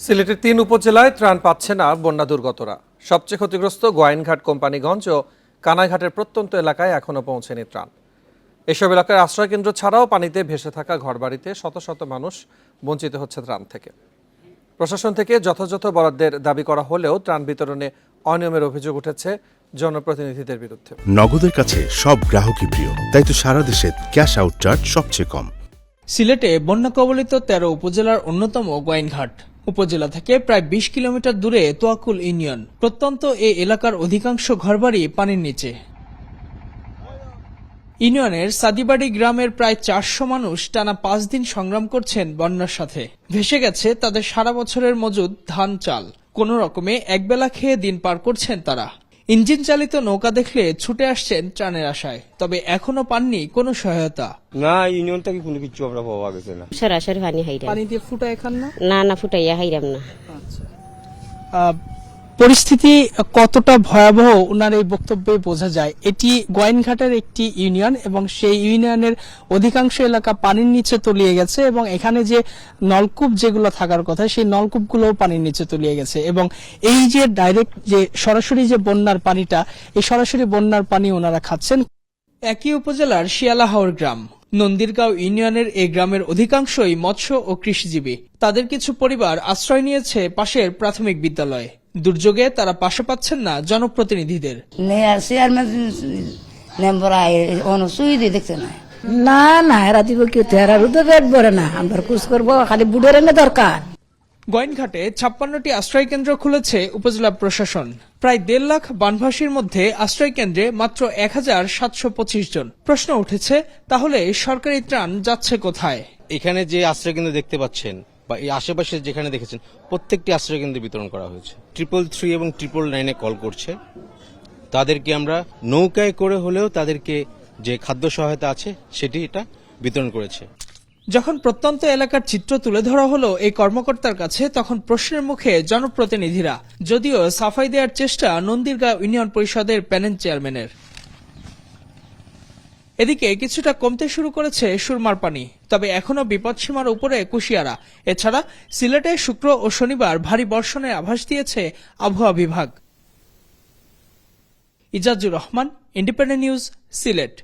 সিলেটের তিন উপজেলায় ত্রাণ পাচ্ছে না বন্যা দুর্গতরা। সবচেয়ে ক্ষতিগ্রস্ত গোয়াইনঘাট কোম্পানিগঞ্জ ও কানাইঘাটের প্রত্যন্ত এলাকায় এখনও পৌঁছেনি ত্রাণ। এসব এলাকার আশ্রয়কেন্দ্র ছাড়াও পানিতে ভেসে থাকা ঘরবাড়িতে শত শত মানুষ বঞ্চিত হচ্ছে ত্রাণ থেকে। প্রশাসন থেকে যথাযথ বরাদ্দের দাবি করা হলেও ত্রাণ বিতরণে অনিয়মের অভিযোগ উঠেছে জনপ্রতিনিধিদের বিরুদ্ধে। নগদের কাছে সব গ্রাহকই প্রিয় তাই তো সারা দেশে ক্যাশ আউট চার্জ সবচেয়ে কম। সিলেটে বন্যা কবলিত তেরো উপজেলার অন্যতম গোয়াইনঘাট। উপজেলা থেকে প্রায় বিশ কিলোমিটার দূরে তোয়াকুল ইউনিয়ন। প্রত্যন্ত এ এলাকার অধিকাংশ ঘরবাড়ি পানির নিচে। ইউনিয়নের সাদিবাড়ি গ্রামের প্রায় চারশো মানুষ টানা পাঁচ দিন সংগ্রাম করছেন বন্যার সাথে। ভেসে গেছে তাদের সারা বছরের মজুদ ধান চাল। কোনো রকমে একবেলা খেয়ে দিন পার করছেন তারা। ইঞ্জিন চালিত নৌকা দেখলে ছুটে আসছেন ত্রাণের আশায় তবে এখনও পাননি কোনো সহায়তা। না ইউনিয়ন থেকে কোনো কিছু আমরা পাওয়া গেছে না। সরাসরি পানি হাইরাম। পানি দিয়ে ফুটায় খান না? না না ফুটাইয়া হাইরাম না। আহ, পরিস্থিতি কতটা ভয়াবহ ওনার এই বক্তব্যে বোঝা যায়। এটি গোয়াইনঘাটের একটি ইউনিয়ন এবং সেই ইউনিয়নের অধিকাংশ এলাকা পানির নিচে তলিয়ে গেছে এবং এখানে যে নলকূপ যেগুলো থাকার কথা, সেই নলকূপগুলোও পানির নিচে তলিয়ে গেছে এবং এই যে ডাইরেক্ট যে সরাসরি যে বন্যার পানিটা, এই সরাসরি বন্যার পানি ওনারা খাচ্ছেন। একই উপজেলার শিয়ালাহাওর গ্রাম, নন্দিরগাঁও ইউনিয়নের এই গ্রামের অধিকাংশই মৎস্য ও কৃষিজীবী। তাদের কিছু পরিবার আশ্রয় নিয়েছে পাশের প্রাথমিক বিদ্যালয়ে। দুর্যোগে তারা পাশে পাচ্ছেন না জনপ্রতিনিধিদের। চেয়ারম্যান মেম্বার সুই দিয়ে দেখছে না। না না এরা দিব কি তেরা রুদে পেট ভরে না। আমরা কুচ করব খালি বুড়ের এনে দরকার। গোয়েনঘাটে ছাপ্পান্নটি আশ্রয় কেন্দ্র খুলেছে উপজেলা প্রশাসন। প্রায় দেড় লাখ বানভাসীর মধ্যে আশ্রয় কেন্দ্রে মাত্র এক হাজার সাতশো পঁচিশ জন। প্রশ্ন উঠেছে তাহলে সরকারি ত্রাণ যাচ্ছে কোথায়? এখানে যে আশ্রয় কেন্দ্র দেখতে পাচ্ছেন বা এই আশেপাশে যেখানে দেখেছেন, প্রত্যেকটি আশ্রয়কেন্দ্র বিতরণ করা হয়েছে। ট্রিপল থ্রি এবং ট্রিপল নাইনে কল করছে। তাদেরকে আমরা নৌকায় করে হলেও তাদেরকে যে খাদ্য সহায়তা আছে, সেটি এটা বিতরণ করেছে। যখন প্রত্যন্ত এলাকার চিত্র তুলে ধরা হলো এই কর্মকর্তার কাছে, তখন প্রশ্নের মুখে জনপ্রতিনিধিরা, যদিও সাফাই দেওয়ার চেষ্টা নন্দীরগাঁও ইউনিয়ন পরিষদের প্যানেল চেয়ারম্যানের। এদিকে কিছুটা কমতে শুরু করেছে সুরমার পানি, তবে এখনও বিপদসীমার উপরে কুশিয়ারা। এছাড়া সিলেটে শুক্র ও শনিবার ভারী বর্ষণের আভাস দিয়েছে আবহাওয়া বিভাগ। Ezazur Rahman, independent news, Sylhet.